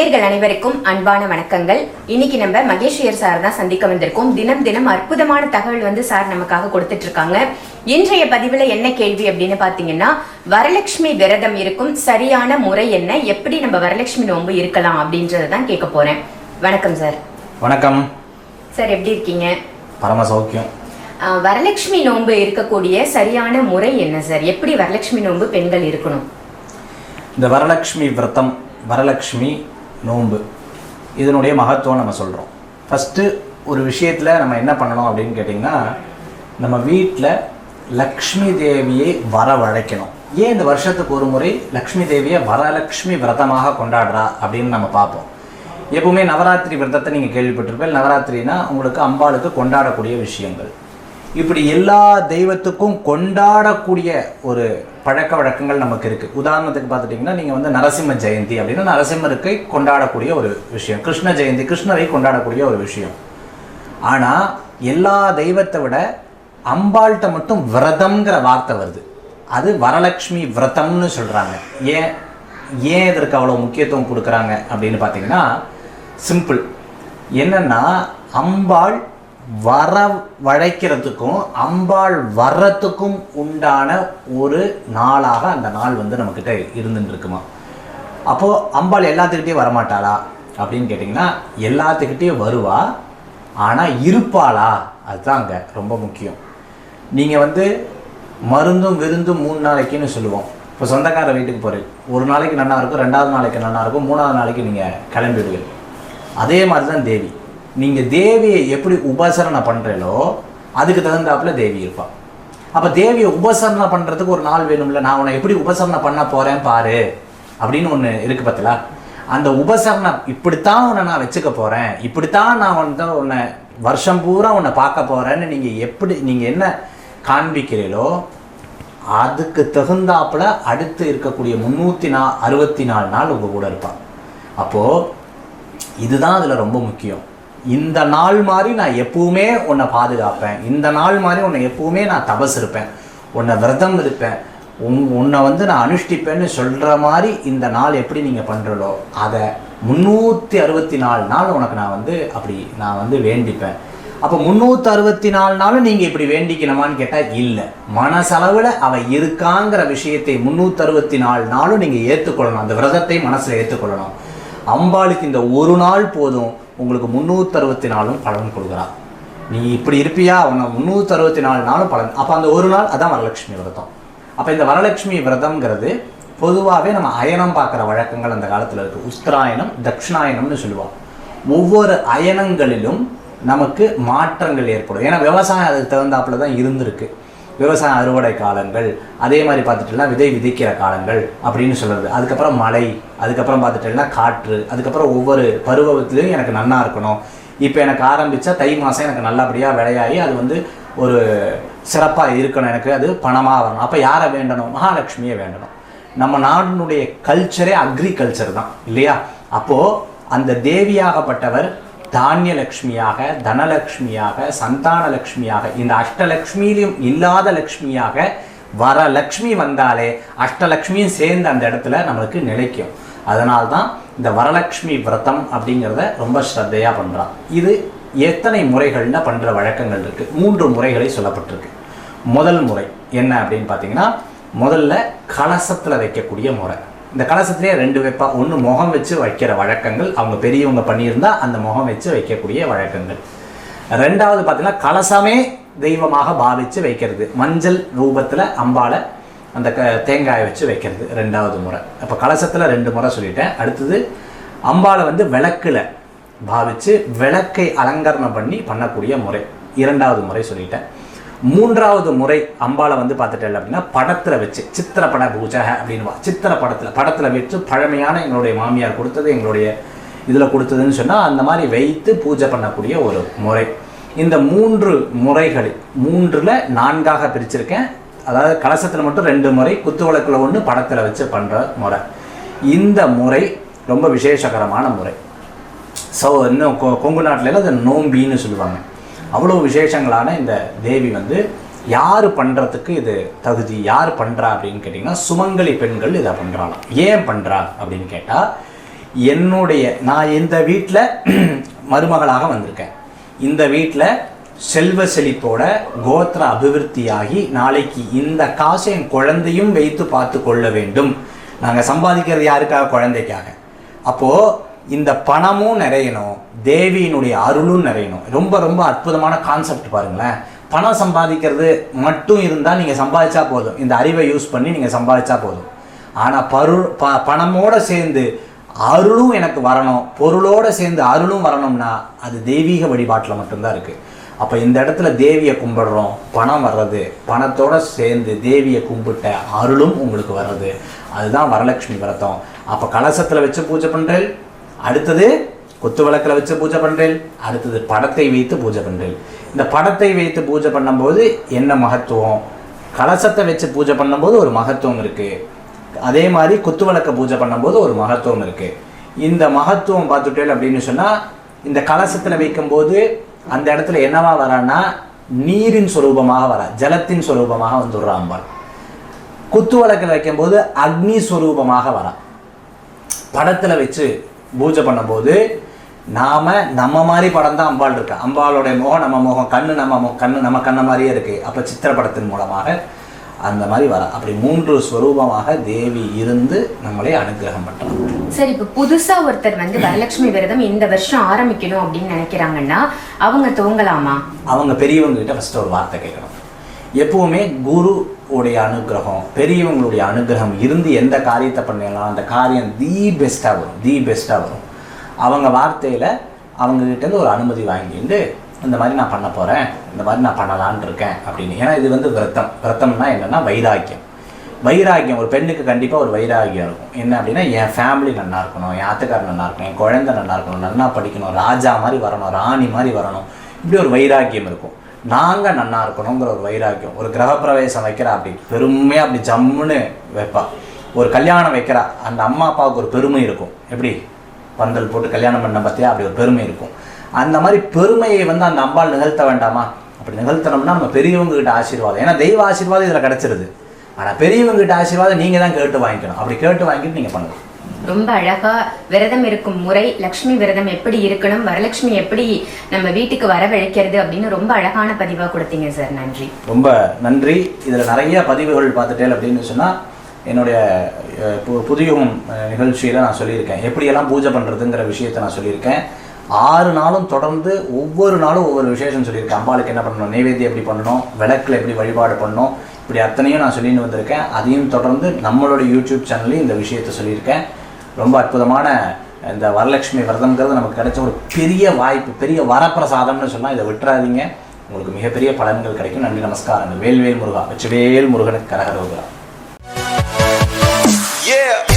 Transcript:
நேர்கள் அனைவருக்கும் அன்பான வணக்கங்கள். இன்னைக்கு நம்ம மகேஷ்வர் சார் தான் சந்திக்க வந்திருக்கோம். தினம் தினம் அற்புதமான தகவல் வந்து சார் நமக்காக கொடுத்துட்டு இருக்காங்க இன்றைய பதிவுல என்ன கேள்வி அப்படின்னு பாத்தீங்கன்னா வரலட்சுமி விரதம் இருக்கும் சரியான முறை என்ன? எப்படி நம்ம வரலட்சுமி நோன்பு இருக்கலாம் அப்படின்றத தான் கேட்க போறேன். வணக்கம் சார். வணக்கம். சார் எப்படி இருக்கீங்க? பரம சௌக்கியம். ஆஹ், வரலட்சுமி நோன்பு இருக்கக்கூடிய சரியான முறை என்ன சார்? எப்படி வரலட்சுமி நோன்பு பெண்கள் இருக்கணும்? இந்த வரலட்சுமி விரதம் வரலட்சுமி நோன்பு. இதனுடைய மகத்துவம் நம்ம சொல்கிறோம் ஃபஸ்ட்டு ஒரு விஷயத்தில் நம்ம என்ன பண்ணணும் அப்படின்னு கேட்டிங்கன்னா நம்ம வீட்டில் லக்ஷ்மி தேவியை வரவழைக்கணும். ஏன் இந்த வருஷத்துக்கு ஒரு முறை லக்ஷ்மி தேவியை வரலட்சுமி விரதமாக கொண்டாடுறா அப்படின்னு நம்ம பார்ப்போம். எப்பவுமே நவராத்திரி விரதத்தை நீங்கள் கேள்விப்பட்டிருப்பேன் நவராத்திரினா உங்களுக்கு அம்பாளுக்கு கொண்டாடக்கூடிய விஷயங்கள். இப்படி எல்லா தெய்வத்துக்கும் கொண்டாடக்கூடிய ஒரு பழக்க வழக்கங்கள் நமக்கு இருக்குது உதாரணத்துக்கு பார்த்துட்டிங்கன்னா நீங்கள் வந்து நரசிம்ம ஜெயந்தி அப்படின்னா நரசிம்மருக்கு கொண்டாடக்கூடிய ஒரு விஷயம். கிருஷ்ண ஜெயந்தி கிருஷ்ணரை கொண்டாடக்கூடிய ஒரு விஷயம். ஆனால் எல்லா தெய்வத்தை விட அம்பாள்கிட்ட மட்டும் விரதம்ங்கிற வார்த்தை வருது. அது வரலட்சுமி விரதம்னு சொல்கிறாங்க ஏன் ஏன் இதற்கு அவ்வளோ முக்கியத்துவம் கொடுக்குறாங்க அப்படின்னு பார்த்தீங்கன்னா சிம்பிள் என்னென்னா அம்பாள் வர வழைக்கிறதுக்கும் அம்பாள் வர்றதுக்கும் உண்டான ஒரு நாளாக அந்த நாள் வந்து நம்மக்கிட்ட இருந்துட்டு இருக்குமா அப்போது அம்பாள் எல்லாத்துக்கிட்டேயும் வரமாட்டாளா? அப்படின்னு கேட்டிங்கன்னா எல்லாத்துக்கிட்டேயும் வருவா ஆனால் இருப்பாளா? அதுதான் அங்கே ரொம்ப முக்கியம். நீங்கள் வந்து மருந்தும் விருந்தும் மூணு நாளைக்குன்னு சொல்லுவோம். இப்போ சொந்தக்கார வீட்டுக்கு போகிறீங்க ஒரு நாளைக்கு நல்லா இருக்கும் ரெண்டாவது நாளைக்கு நல்லா இருக்கும் மூணாவது நாளைக்கு நீங்கள் கிளம்பிடுவீங்க. அதே மாதிரி தான் தேவி. நீங்கள் தேவியை எப்படி உபசரணை பண்ணுறீங்களோ அதுக்கு தகுந்தாப்புல தேவி இருப்பாள் அப்போ தேவியை உபசரணை பண்ணுறதுக்கு ஒரு நாள் வேணும்ல நான் உன்னை எப்படி உபசரணை பண்ண போகிறேன் பாரு அப்படின்னு ஒன்று இருக்கு பார்த்தலா அந்த உபசரணை இப்படித்தான் உன்னை நான் வச்சுக்க போகிறேன் இப்படித்தான் நான் வந்து உன்னை வருஷம் பூரா உன்னை பார்க்க போகிறேன்னு நீங்கள் எப்படி நீங்கள் என்ன காண்பிக்கிறீங்களோ அதுக்கு தகுந்தாப்புல அடுத்து இருக்கக்கூடிய முந்நூற்றி நா அறுபத்தி நாலு நாள் உங்கள் கூட இருப்பான் அப்போது இதுதான் அதில் ரொம்ப முக்கியம். இந்த நாள் மாதிரி நான் எப்பவுமே உன்னை பாதுகாப்பேன். இந்த நாள் மாதிரி உன்னை எப்பவுமே நான் தபஸ் இருப்பேன் உன்னை விரதம் இருப்பேன். உன் உன்னை வந்து நான் அனுஷ்டிப்பேன்னு சொல்கிற மாதிரி இந்த நாள் எப்படி நீங்கள் பண்ணுறளோ அதை முந்நூற்றி அறுபத்தி நாலு நாள் உனக்கு நான் வந்து அப்படி நான் வந்து வேண்டிப்பேன். அப்போ முந்நூற்றி அறுபத்தி நாலு நாளும் நீங்கள் இப்படி வேண்டிக்கணுமான்னு கேட்டால் இல்லை. மனசளவில் அவள் இருக்காங்கிற விஷயத்தை முந்நூற்றி அறுபத்தி நாலு நாளும் நீங்கள் ஏற்றுக்கொள்ளணும் அந்த விரதத்தை மனசில் ஏற்றுக்கொள்ளணும் அம்பாளுக்கு இந்த ஒரு நாள் போதும். உங்களுக்கு முந்நூற்றி அறுபத்தி நாலும் பலன் கொடுக்குறா. நீ இப்படி இருப்பியா? உன்னை முந்நூற்றி அறுபத்தி நாலு நாளும் பலன். அப்போ அந்த ஒரு நாள் அதான் வரலட்சுமி விரதம். அப்போ இந்த வரலட்சுமி விரதம்ங்கிறது பொதுவாகவே நம்ம அயனம் பார்க்குற வழக்கங்கள் அந்த காலத்தில் இருக்குது உஸ்திராயணம் தட்சிணாயனம்னு சொல்லுவோம் ஒவ்வொரு அயனங்களிலும் நமக்கு மாற்றங்கள் ஏற்படும். ஏன்னா விவசாயம் அதுக்கு தகுந்தாப்புல தான் இருந்திருக்கு. விவசாய அறுவடை காலங்கள் அதே மாதிரி பார்த்துட்டோம்னா விதை விதைக்கிற காலங்கள் அப்படின்னு சொல்கிறது அதுக்கப்புறம் மழை அதுக்கப்புறம் பார்த்துட்டோம்னா காற்று அதுக்கப்புறம் ஒவ்வொரு பருவத்திலையும் எனக்கு நல்லா இருக்கணும். இப்போ எனக்கு ஆரம்பித்தா தை மாதம் எனக்கு நல்லபடியாக விளையாகி அது வந்து ஒரு சிறப்பாக இருக்கணும் எனக்கு. அது பணமாக வரணும். அப்போ யாரை வேண்டணும்? மகாலட்சுமியை வேண்டணும். நம்ம நாட்டினுடைய கல்ச்சரே அக்ரிகல்ச்சர் தான் இல்லையா? அப்போது அந்த தேவியாகப்பட்டவர் தானியலக்ஷ்மியாக தனலக்ஷ்மியாக சந்தானலக்ஷ்மியாக இந்த அஷ்டலக்ஷ்மியிலும் இல்லாத லக்ஷ்மியாக வரலக்ஷ்மி வந்தாலே அஷ்டலக்ஷ்மியும் சேர்ந்து அந்த இடத்துல நம்மளுக்கு நிலைக்கும். அதனால்தான் இந்த வரலக்ஷ்மி விரதம் அப்படிங்கிறத ரொம்ப ஸ்ரத்தையாக பண்ணுறான் இது எத்தனை முறைகள்னு பண்ணுற வழக்கங்கள் இருக்குது மூன்று முறைகளை சொல்லப்பட்டிருக்கு. முதல் முறை என்ன அப்படின்னு பார்த்தீங்கன்னா முதல்ல கலசத்தில் வைக்கக்கூடிய முறை. இந்த கலசத்திலே ரெண்டு வைப்பா. ஒன்று முகம் வச்சு வைக்கிற வழக்கங்கள். அவங்க பெரியவங்க பண்ணியிருந்தா அந்த முகம் வச்சு வைக்கக்கூடிய வழக்கங்கள். ரெண்டாவது பார்த்தீங்கன்னா கலசமே தெய்வமாக பாவித்து வைக்கிறது. மஞ்சள் ரூபத்தில் அம்பாளை அந்த க தேங்காயை வச்சு வைக்கிறது. ரெண்டாவது முறை. அப்போ கலசத்தில் ரெண்டு முறை சொல்லிட்டேன். அடுத்தது அம்பாளை வந்து விளக்கில் பாவித்து விளக்கை அலங்கரணம் பண்ணி பண்ணக்கூடிய முறை. இரண்டாவது முறை சொல்லிட்டேன். மூன்றாவது முறை அம்பாளை வந்து பார்த்துட்டேன் அப்படின்னா படத்தில் வச்சு சித்திரப்பட பூஜை அப்படின்வா சித்திர படத்தில் படத்தில் வச்சு பழமையான எங்களுடைய மாமியார் கொடுத்தது எங்களுடைய இதில் கொடுத்ததுன்னு சொன்னால் அந்த மாதிரி வைத்து பூஜை பண்ணக்கூடிய ஒரு முறை. இந்த மூன்று முறைகள் மூன்றில் நான்காக பிரிச்சிருக்கேன். அதாவது கலசத்தில் மட்டும் ரெண்டு முறை குத்து விளக்கில் ஒன்று படத்தில் வச்சு பண்ணுற முறை. இந்த முறை ரொம்ப விசேஷகரமான முறை. ஸோ இன்னும் கொ கொங்கு நாட்டில அது நோம்பின்னு சொல்லுவாங்க. அவ்வளோ விசேஷங்களான இந்த தேவி வந்து யார் பண்ணுறதுக்கு இது தகுதி யார் பண்ணுறா அப்படின்னு கேட்டிங்கன்னா சுமங்கலி பெண்கள் இதை பண்ணுறாங்க ஏன் பண்ணுறா அப்படின்னு கேட்டால் என்னுடைய நான் இந்த வீட்டில் மருமகளாக வந்திருக்கேன். இந்த வீட்டில் செல்வ செழிப்போட கோத்திர அபிவிருத்தியாகி நாளைக்கு இந்த காசை என் குழந்தையும் வைத்து பார்த்து கொள்ள வேண்டும். நாங்கள் சம்பாதிக்கிறது யாருக்காக? குழந்தைக்காக. அப்போது இந்த பணமும் நிறையணும் தேவியினுடைய அருளும் நிறையணும். ரொம்ப ரொம்ப அற்புதமான கான்செப்ட் பாருங்களேன். பணம் சம்பாதிக்கிறது மட்டும் இருந்தால் நீங்கள் சம்பாதிச்சா போதும். இந்த அறிவை யூஸ் பண்ணி நீங்கள் சம்பாதிச்சா போதும். ஆனால் பருள் ப பணமோடு சேர்ந்து அருளும் எனக்கு வரணும். பொருளோட சேர்ந்து அருளும் வரணும்னா அது தெய்வீக வழிபாட்டில் மட்டும்தான் இருக்குது அப்போ இந்த இடத்துல தேவியை கும்பிடுறோம் பணம் வர்றது பணத்தோடு சேர்ந்து தேவியை கும்பிட்ட அருளும் உங்களுக்கு வர்றது. அதுதான் வரலட்சுமி விரதம். அப்போ கலசத்தில் வச்சு பூஜை பண்ணுறேன் அடுத்தது கொத்து விளக்கில் வச்சு பூஜை பண்ணுறேன் அடுத்தது படத்தை வைத்து பூஜை பண்ணுறேன் இந்த படத்தை வைத்து பூஜை பண்ணும்போது என்ன மகத்துவம்? கலசத்தை வச்சு பூஜை பண்ணும்போது ஒரு மகத்துவம் இருக்குது அதே மாதிரி குத்து விளக்க பூஜை பண்ணும்போது ஒரு மகத்துவம் இருக்குது இந்த மகத்துவம் பார்த்துட்டேன் அப்படின்னு சொன்னால் இந்த கலசத்தில் வைக்கும்போது அந்த இடத்துல என்னவா வரான்னா நீரின் சொரூபமாக வர ஜலத்தின் சொரூபமாக வந்துடுறா அம்பாள். குத்து விளக்கில் வைக்கும்போது அக்னி ஸ்வரூபமாக வரா. படத்தில் வச்சு பூஜை பண்ணும்போது நாம நம்ம மாதிரி படம் தான் அம்பாள் இருக்கு? அம்பாளுடைய முகம் நம்ம முகம் கண்ணு நம்ம முகம் கண்ணு நம்ம கண்ண மாதிரியே இருக்கு. அப்போ சித்திரப்படத்தின் மூலமாக அந்த மாதிரி வர. அப்படி மூன்று ஸ்வரூபமாக தேவி இருந்து நம்மளை அனுகிரகம் பண்றாங்க சார் இப்போ புதுசா ஒருத்தர் வந்து வரலட்சுமி விரதம் இந்த வருஷம் ஆரம்பிக்கணும் அப்படின்னு நினைக்கிறாங்கன்னா அவங்க துவங்கலாமா அவங்க பெரியவங்க கிட்ட ஃபர்ஸ்ட் ஒரு வார்த்தை கேட்கணும். எப்பவுமே குரு உடைய அனுகிரகம் பெரியவங்களுடைய அனுகிரகம் இருந்து எந்த காரியத்தை பண்ணலாம் அந்த காரியம் தி பெஸ்ட்டாக வரும் தி பெஸ்ட்டாக வரும். அவங்க வார்த்தையில் அவங்ககிட்டேருந்து ஒரு அனுமதி வாங்கிட்டு இந்த மாதிரி நான் பண்ண போகிறேன் இந்த மாதிரி நான் பண்ணலான்னு இருக்கேன் அப்படின்னு. ஏன்னா இது வந்து விரத்தம் விரத்தம்னா என்னென்னா வைராக்கியம். வைராக்கியம் ஒரு பெண்ணுக்கு கண்டிப்பாக ஒரு வைராக்கியம் இருக்கும். என்ன அப்படின்னா என் ஃபேமிலி நல்லா இருக்கணும் என் ஆத்துக்காரர் நல்லா இருக்கணும் என் குழந்தை நல்லா இருக்கணும் நல்லா படிக்கணும் ராஜா மாதிரி வரணும் ராணி மாதிரி வரணும். இப்படி ஒரு வைராக்கியம் இருக்கும். நாங்கள் நல்லா இருக்கணுங்கிற ஒரு வைராக்கியம். ஒரு கிரகப்பிரவேசம் வைக்கிறா அப்படி. பெருமையாக அப்படி ஜம்முன்னு வைப்பா. ஒரு கல்யாணம் வைக்கிறா. அந்த அம்மா அப்பாவுக்கு ஒரு பெருமை இருக்கும். எப்படி? பந்தல் போட்டு கல்யாணம் பண்ண பார்த்தியா? அப்படி ஒரு பெருமை இருக்கும். அந்த மாதிரி பெருமையை வந்து அந்த அம்பாள் நிகழ்த்த வேண்டாமா? அப்படி நிகழ்த்தணும்னா நம்ம பெரியவங்ககிட்ட ஆசீர்வாதம். ஏன்னா தெய்வ ஆசீர்வாதம் இதில் கிடச்சிருது. ஆனால் பெரியவங்ககிட்ட ஆசீர்வாதம் நீங்கள் தான் கேட்டு வாங்கிக்கணும். அப்படி கேட்டு வாங்கிட்டு நீங்கள் பண்ணணும் ரொம்ப அழகா விரதம் இருக்கும் முறை லக்ஷ்மி விரதம் எப்படி இருக்கணும் வரலட்சுமி எப்படி நம்ம வீட்டுக்கு வரவழைக்கிறது அப்படின்னு ரொம்ப அழகான பதிவா கொடுத்தீங்க சார். நன்றி. ரொம்ப நன்றி. இதில் நிறைய பதிவுகள் பார்த்துட்டேன் அப்படின்னு சொன்னால் என்னுடைய அஹ், புதியகம் நிகழ்ச்சியில் நான் சொல்லியிருக்கேன். எப்படியெல்லாம் பூஜை பண்ணுறதுங்கிற விஷயத்த நான் சொல்லியிருக்கேன். ஆறு நாளும் தொடர்ந்து ஒவ்வொரு நாளும் ஒவ்வொரு விசேஷம் சொல்லியிருக்கேன். அம்பாளுக்கு என்ன பண்ணணும்? நெய்வேத்தியம் எப்படி பண்ணணும்? விளக்கில் எப்படி வழிபாடு பண்ணணும்? இப்படி அத்தனையும் நான் சொல்லின்னு வந்திருக்கேன். அதையும் தொடர்ந்து நம்மளோட யூடியூப் சேனல்லையும் இந்த விஷயத்தை சொல்லியிருக்கேன். ரொம்ப அற்புதமான இந்த வரலட்சுமி விரதம்ங்கிறது நமக்கு கிடைச்ச ஒரு பெரிய வாய்ப்பு பெரிய வரப்பிரசாதம்னு சொன்னால் இதை விட்டுறாதீங்க. உங்களுக்கு மிகப்பெரிய பலன்கள் கிடைக்கும். நன்றி நமஸ்காரங்கள். வேல்வேல் முருகா. வெற்றிவேல் முருகனுக்கு கரகரோகரா Yeah.